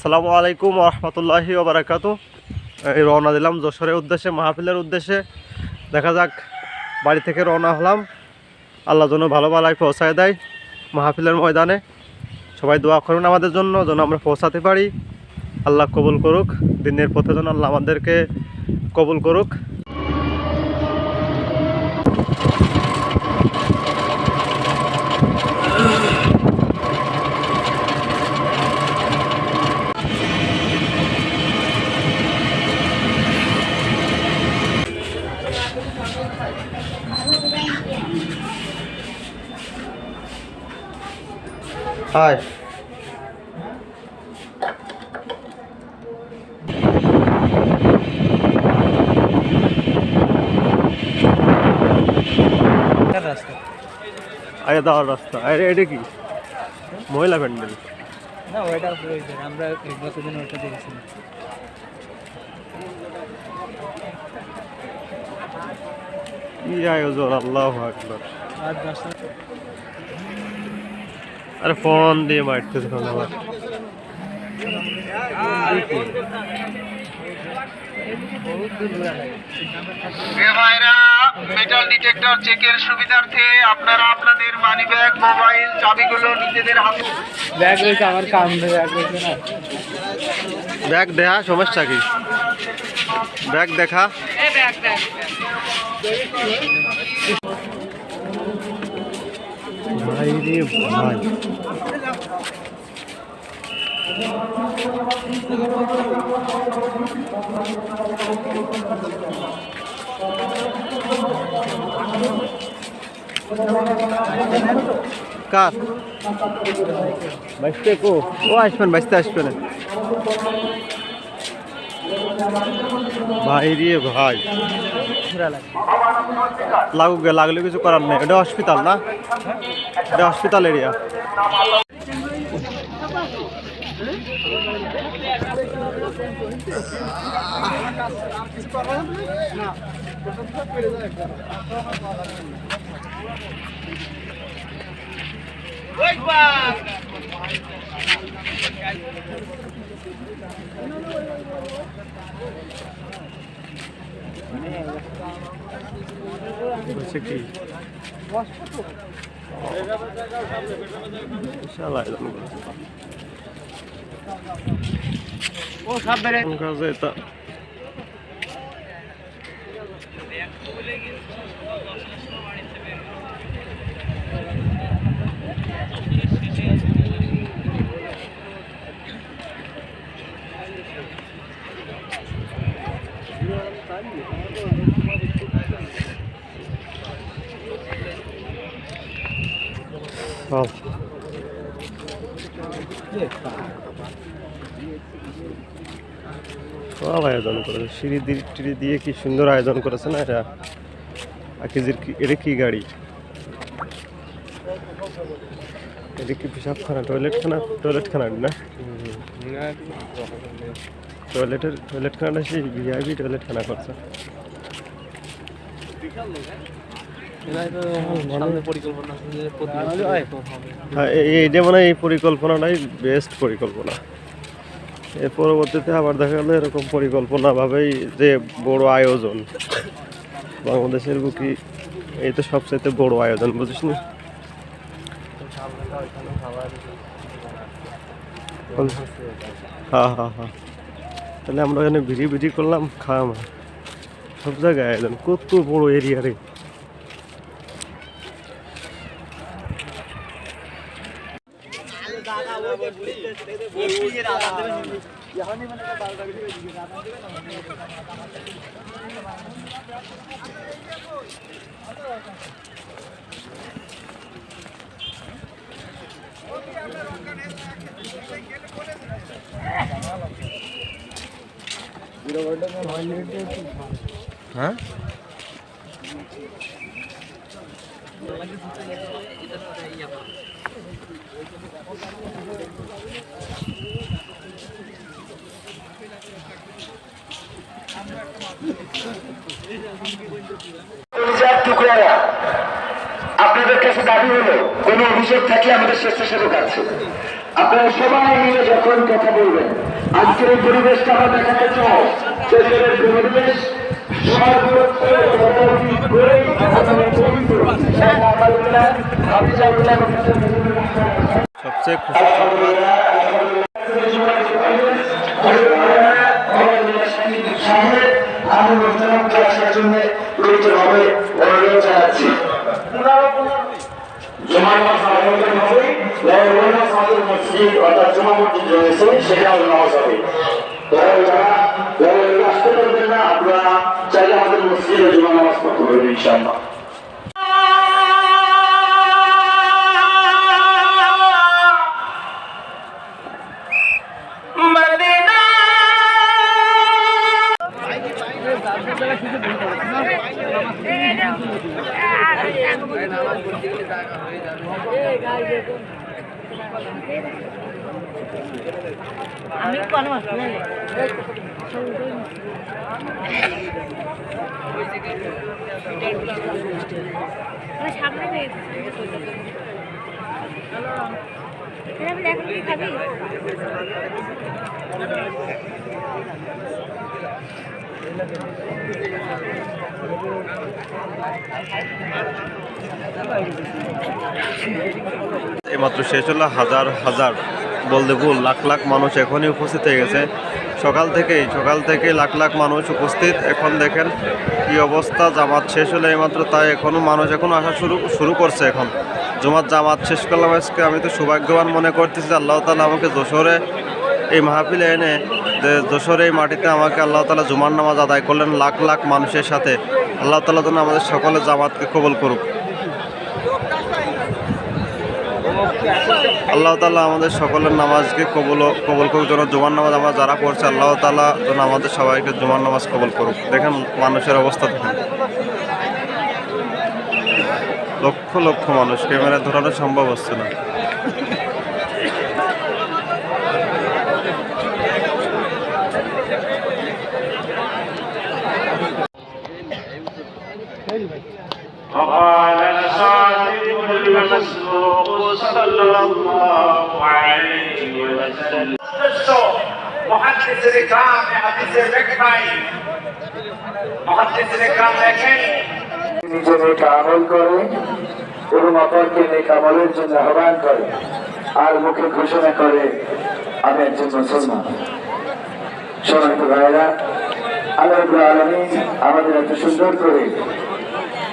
আসসালামু আলাইকুম রহমতুল্লাহি ওবরাকাত এই রওনা দিলাম যশোরের উদ্দেশ্যে, মাহফিলের উদ্দেশ্যে। দেখা যাক, বাড়ি থেকে রওনা হলাম। আল্লাহ জন্য ভালো ভালোই পৌঁছায় দেয় মাহফিলের ময়দানে। সবাই দোয়া করুন আমাদের জন্য, যেন আমরা পৌঁছাতে পারি। আল্লাহ কবুল করুক, দিনের পথে যেন আল্লাহ আমাদেরকে কবুল করুক। হাই রাস্তা আগে দেওয়ার রাস্তা। আরে এটা কি? মহিলা প্যান্ডেল। না ওইটা আমরা গতদিন ওইটা দেখেছিলাম। কি আয়োজন? আল্লাহ আকবার। আর আরে ফোন দিয়ে মারতেছে ফোন ভাইরা মেটাল ডিটেক্টর চেকের সুবিধার্থে আপনারা আপনাদের মানিব্যাগ মোবাইল চাবিগুলো নিজেদের হাতে ব্যাগ রয়েছে আমার কাম ব্যাগ রয়েছে না? ব্যাগ দেখা সমস্যা কি? ব্যাগ দেখা। ভাই রে ভাই। কার? বাইসতে কো? ও আসবেন বাইসতে আসবেন। ভাই রে ভাই। লাগুক গে লাগলে কিছু করার নেই। এটা হসপিটাল না? এটা হসপিটাল এরিয়া বলছে কি বিশাল আয়োজন করেছে। ও সব Oh. সব আয়োজন করেছে। সিঁড়ি টিড়ি দিয়ে কি সুন্দর আয়োজন করেছে না এটা? আকিজির কি এটা কি গাড়ি? এটা কি পেশাবখানা টয়লেটখানা? টয়লেটখানা না? টয়লেটের টয়লেটখানাটা সেই ভিআইপি টয়লেটখানা করছে। এইটা মানে এই পরিকল্পনাটাই বেস্ট পরিকল্পনা। এর পরবর্তীতে আবার দেখা গেলো এরকম পরিকল্পনাভাবেই যে বড় আয়োজন। বাংলাদেশের বুকি এই তো সবচাইতে বড় আয়োজন বুঝিস না? হ্যাঁ হ্যাঁ হ্যাঁ। তাহলে আমরা এখানে ভিড়ি ভিড়ি করলাম খাওয়া সব জায়গায় আয়োজন কত বড় এরিয়া রে। दादा वो वो ये दादा यहाँ नहीं बनेगा दाल का भी ज़ीरो वर्ड में हाँ? আপনি আপনাদের কাছে দাবি হলো কোনো অভিযোগ থাকলে আমাদের স্বেচ্ছাসেবক আছে। আপনারা সবাই মিলে যখন কথা বলবেন আজকের এই পরিবেশটা আমরা দেখাতে চাই দেশের পরিবেশ সবচেয়ে আমি অনুষ্ঠানকে আসার জন্য গুরুতরভাবে অনুরোধ জানাচ্ছি জুমার নামাজ আয়োজন হবে লাইব্রেরি আমাদের মসজিদ অর্থাৎ জুমা মসজিদ রয়েছে সেখানে নামাজ হবে যারা আসতে পারবেন না আপনারা চাইলে আমাদের মসজিদে জুমা নামাজ পড়তে পারবেন ইনশাআল্লাহ এইমাত্র শেষ হলো হাজার হাজার বলতে ভুল লাখ লাখ মানুষ এখনই উপস্থিত হয়ে গেছে। সকাল থেকেই, সকাল থেকে লাখ লাখ মানুষ উপস্থিত। এখন দেখেন কি অবস্থা, জামাত শেষ হলে এইমাত্র তাই এখনও মানুষ এখন আসা শুরু শুরু করছে এখন। জমাত জামাত শেষ করলাম আজকে, আমি তো সৌভাগ্যবান মনে করতেছি আল্লাহ তালা আমাকে যশোরে এই মাহফিলে এনে যে যশোরে এই মাটিতে আমাকে আল্লাহ তালা জুমার নামাজ আদায় করলেন লাখ লাখ মানুষের সাথে। আল্লাহ তালা যেন আমাদের সকলে জামাতকে কবল করুক। আল্লাহ তালা আমাদের সকলের নামাজকে কবল কবল করুক, যেন জুমান নামাজ আমরা যারা পড়ছে, আল্লাহ তালা যেন আমাদের সবাইকে জুমান নামাজ কবল করুক। দেখেন মানুষের অবস্থা দেখেন। লক্ষ লক্ষ মানুষ, ক্যামেরা ধরানো সম্ভব হচ্ছে না। নিজে আমল করে এবং অপরকে জন্য আহ্বান করে। আর মুখে ঘোষণা করে, আমি একজন মুসলমান। সনাত ভাইরা আল্লাহ আলমী আমাদের এত সুন্দর করে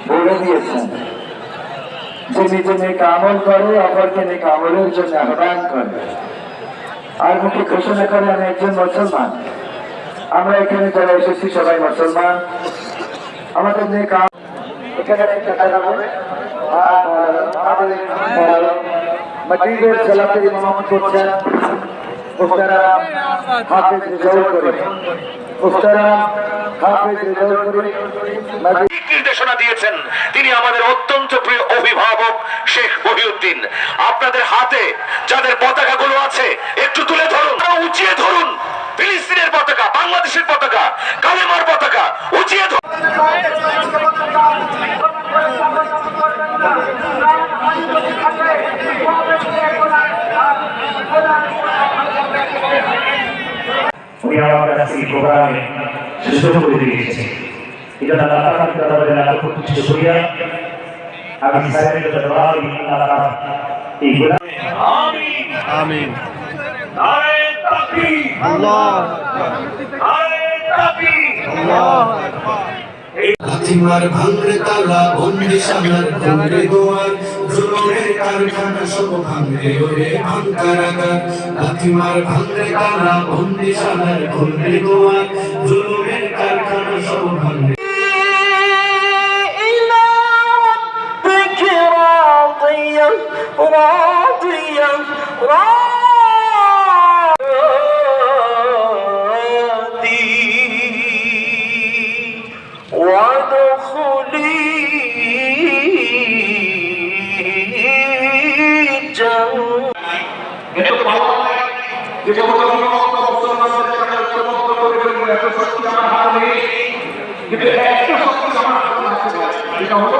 বলে দিয়েছেন যে নিজে নেক আমল করে, অপরকে নেই আমলের জন্য আহ্বান করে। আর মুখে ঘোষণা করে আমি একজন মুসলমান। আমরা এখানে যারা এসেছি, সবাই মুসলমান। আমাদের রিজাউল করে নির্দেশনা দিয়েছেন। তিনি আমাদের অত্যন্ত প্রিয় অভিভাবক শেখ মহিউদ্দিন আপনাদের হাতে যাদের পতাকাগুলো আছে ফিলিস্তিনের পতাকা বাংলাদেশের পতাকা কালেমার পতাকা উঁচিয়ে উনি আমার কাছে এই প্রোগ্রামে সুযোগ করে দিয়েছে এটা আল্লাহ তাআলা তাআলা লাখ কোটি শুকরিয়া আমি সাহেবের কাছে আল্লাহ এই গোলামে আমিন। আমিন। নারে লাথিমার ভাঙরে তালা বন্দিশালার ভাঙরে গোয়ার জুলুমের কারখানা সব ভাঙরে ওরে ভাঙকারাগার লাথিমার ভাঙরে তালা বন্দিশালার ভাঙরে গোয়ার জুলুমের কারখানা সব ভাঙরে। কিন্তু যে সমস্ত আছে যেটা হলো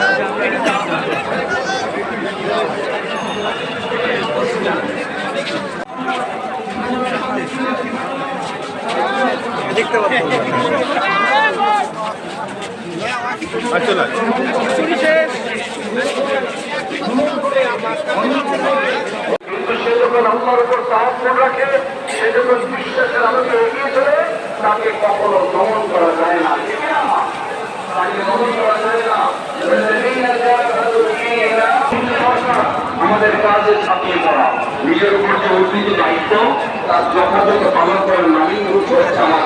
কিন্তু সে যখন আল্লাহর উপর তাহাত্মন রাখে সে যখন বিশ্বাসের আলোকে এগিয়ে চলে। তাকে কখনো দমন করা যায় না? তাকে দমন করা যায় না আমাদের কাজে ছাপিয়ে পড়া নিজের উপর যে অর্পিত দায়িত্ব, তার যথাযথ পালন করার নামই হচ্ছে আমার।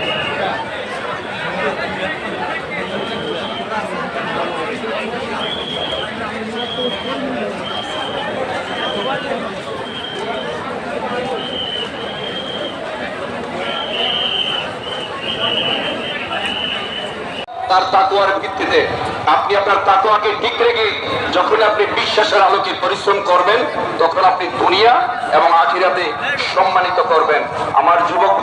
তার তাকুয়ার ভিত্তিতে। আপনি আপনার তাকুয়াকে ঠিক রেখে যখন আপনি বিশ্বাসের আলোকে পরিশ্রম করবেন, তখন আপনি দুনিয়া এবং আখিরাতে সম্মানিত করবেন। আমার যুবক